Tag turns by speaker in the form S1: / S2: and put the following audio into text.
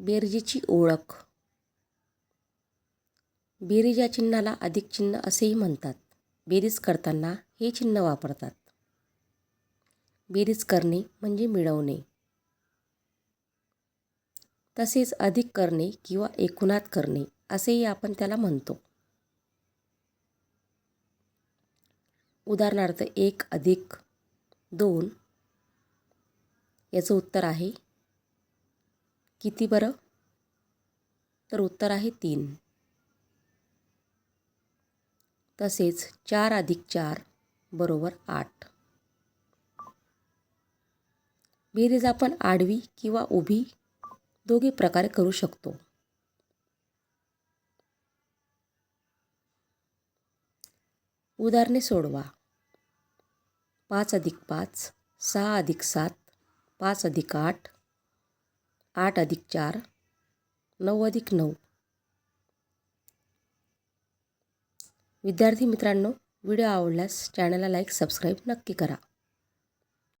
S1: बेरजेची ओळख. बेरीज या चिन्हाला अधिक चिन्ह असेही म्हणतात बेरीज करताना हे चिन्ह वापरतात. बेरीज करणे म्हणजे मिळवणे. तसेच अधिक करणे किंवा एकूणात करणे असेही आपण त्याला म्हणतो. उदाहरणार्थ एक अधिक दोन याचं उत्तर आहे किती बरं? तर उत्तर आहे तीन. तसेच चार अधिक चार बरोबर आठ. बेरीज आपण आडवी किंवा उभी दोघी प्रकारे करू शकतो. उदाहरणे सोडवा. पाच अधिक पाच सहा अधिक सात पाच अधिक आठ आठ अधिक चार नऊ अधिक नऊ. विद्यार्थी मित्रांनो व्हिडिओ आवडल्यास चॅनलला लाईक सबस्क्राईब नक्की करा.